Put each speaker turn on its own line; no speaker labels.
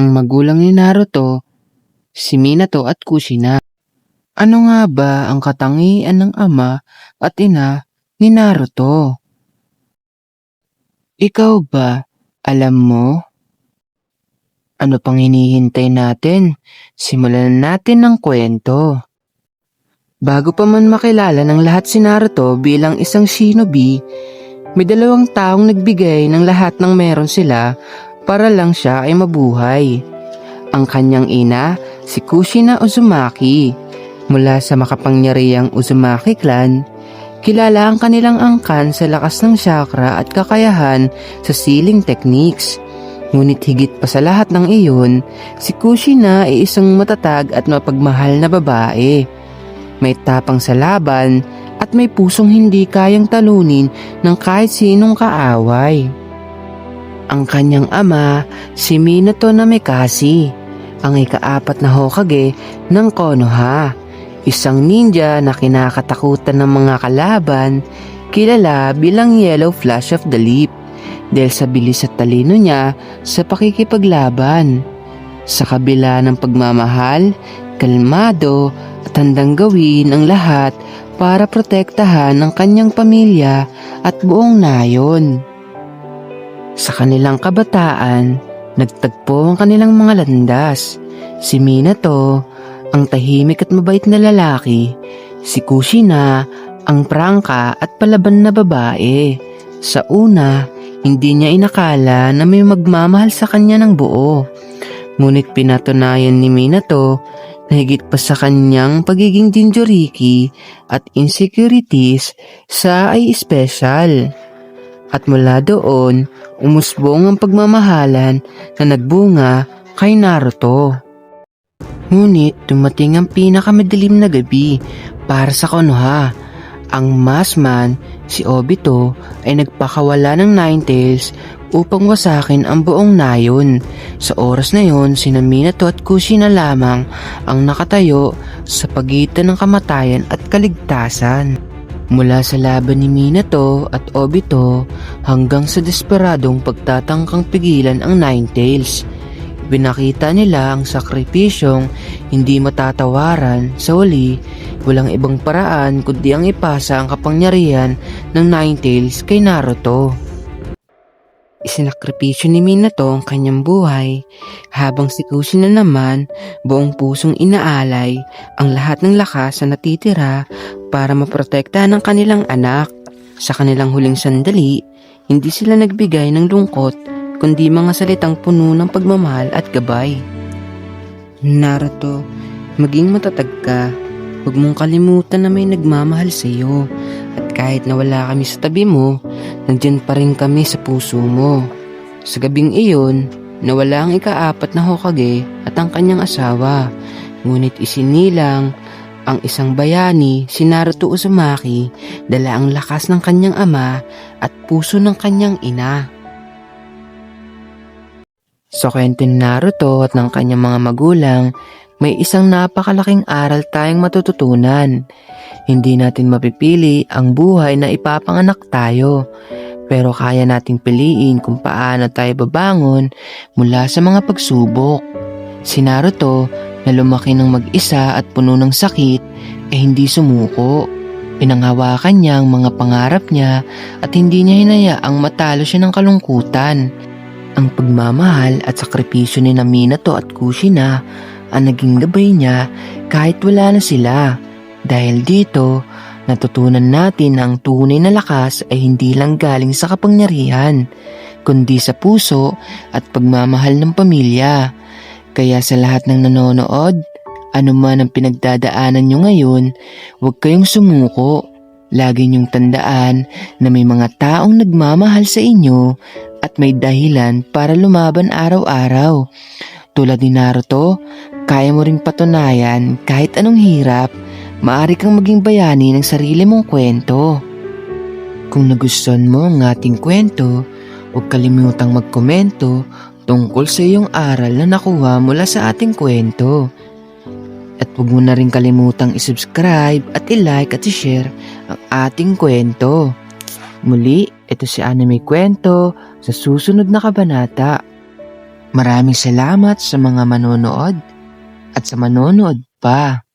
ang magulang ni Naruto, si Minato at Kushina. Ano nga ba ang katangian ng ama at ina ni Naruto? Ikaw ba, alam mo? Ano pang hinihintay natin? Simulan natin ang kwento. Bago pa man makilala ng lahat si Naruto bilang isang shinobi, may dalawang taong nagbigay ng lahat ng meron sila para lang siya ay mabuhay. Ang kanyang ina, si Kushina Uzumaki. Mula sa makapangyarihang Uzumaki clan, kilala ang kanilang angkan sa lakas ng chakra at kakayahan sa sealing techniques. Ngunit higit pa sa lahat ng iyon, si Kushina ay isang matatag at mapagmahal na babae. May tapang sa laban at may pusong hindi kayang talunin ng kahit sinong kaaway. Ang kanyang ama, si Minato Namikaze, ang ikaapat na Hokage ng Konoha. Isang ninja na kinakatakutan ng mga kalaban, kilala bilang Yellow Flash of the Leap dahil sa bilis at talino niya sa pakikipaglaban. Sa kabila ng pagmamahal, kalmado at handang gawin ang lahat para protektahan ang kanyang pamilya at buong nayon. Sa kanilang kabataan, nagtagpo ang kanilang mga landas. Si Minato, ang tahimik at mabait na lalaki. Si Kushina, ang prangka at palaban na babae. Sa una, hindi niya inakala na may magmamahal sa kanya ng buo. Ngunit pinatunayan ni Minato na higit pa sa kanyang pagiging jinjuriki at insecurities sa ay special. At mula doon, umusbong ang pagmamahalan na nagbunga kay Naruto. Ngunit dumating ang pinakamadilim na gabi para sa Konoha. Ang masman, si Obito, ay nagpakawala ng Ninetales upang wasakin ang buong nayon. Sa oras na yon, sina Minato at Kushina lamang ang nakatayo sa pagitan ng kamatayan at kaligtasan. Mula sa laban ni Minato at Obito hanggang sa desperadong pagtatangkang pigilan ang Ninetales. Binakita nila ang sakripisyong hindi matatawaran sa uli, walang ibang paraan kundi ang ipasa ang kapangyarihan ng Ninetales kay Naruto. Isinakripisyo ni Minato ang kanyang buhay, habang si Kushina naman buong pusong inaalay ang lahat ng lakas na natitira para maprotektahan ang kanilang anak. Sa kanilang huling sandali, hindi sila nagbigay ng lungkot kundi mga salitang puno ng pagmamahal at gabay. Naruto, maging matatag ka. Huwag mong kalimutan na may nagmamahal sa iyo. At kahit na wala kami sa tabi mo, nandyan pa rin kami sa puso mo. Sa gabing iyon, nawala ang ikaapat na Hokage at ang kanyang asawa. Ngunit isinilang ang isang bayani, si Naruto Uzumaki, dala ang lakas ng kanyang ama at puso ng kanyang ina. Sa kwento ni Naruto at ng kanyang mga magulang, may isang napakalaking aral tayong matututunan. Hindi natin mapipili ang buhay na ipapanganak tayo, pero kaya nating piliin kung paano tayo babangon mula sa mga pagsubok. Si Naruto na lumaki ng mag-isa at puno ng sakit ay hindi sumuko. Pinanghawakan niya ang mga pangarap niya at hindi niya hinayaang matalo siya ng kalungkutan. Ang pagmamahal at sakripisyo ni Minato at Kushina ang naging gabay niya kahit wala na sila. Dahil dito, natutunan natin na ang tunay na lakas ay hindi lang galing sa kapangyarihan, kundi sa puso at pagmamahal ng pamilya. Kaya sa lahat ng nanonood, ano man ang pinagdadaanan nyo ngayon, huwag kayong sumuko. Lagi niyong tandaan na may mga taong nagmamahal sa inyo at may dahilan para lumaban araw-araw. Tulad ni Naruto, kaya mo ring patunayan kahit anong hirap, maaari kang maging bayani ng sarili mong kwento. Kung nagustuhan mo ang ating kwento, huwag kalimutang magkomento tungkol sa iyong aral na nakuha mula sa ating kwento. At huwag mo na rin kalimutang isubscribe at ilike at ishare ang ating kwento. Muli, ito si Anime Kwento sa susunod na kabanata. Maraming salamat sa mga manonood at sa manonood pa.